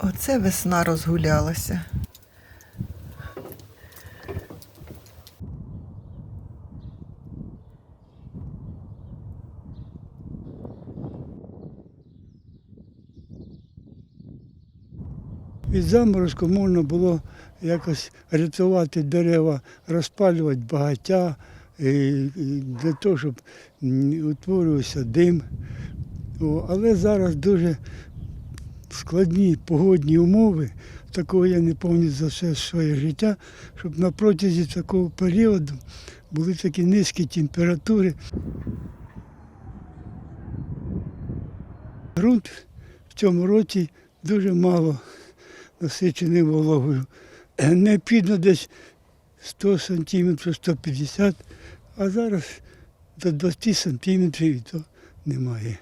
Оце весна розгулялася. Від заморозку можна було якось рятувати дерева, розпалювати багаття для того, щоб утворювався дим. Але зараз дуже складні погодні умови. Такого я не пам'ятаю за все своє життя, щоб на протязі такого періоду були такі низькі температури. Грунт в цьому році дуже мало насичений вологою. Необхідно десь 100 сантиметрів, 150, а зараз до 20 сантиметрів і то немає.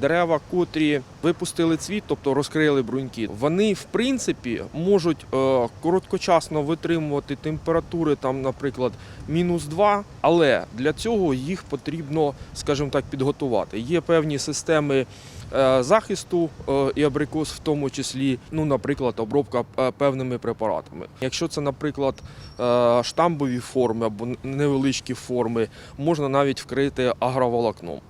Дерева, котрі випустили цвіт, тобто розкрили бруньки, вони в принципі можуть е, короткочасно витримувати температури, там, наприклад, мінус 2, але для цього їх потрібно, скажімо так, підготувати. Є певні системи е, захисту е, і абрикос, в тому числі, ну, наприклад, обробка певними препаратами. Якщо це, наприклад, штамбові форми або невеличкі форми, можна навіть вкрити агроволокном.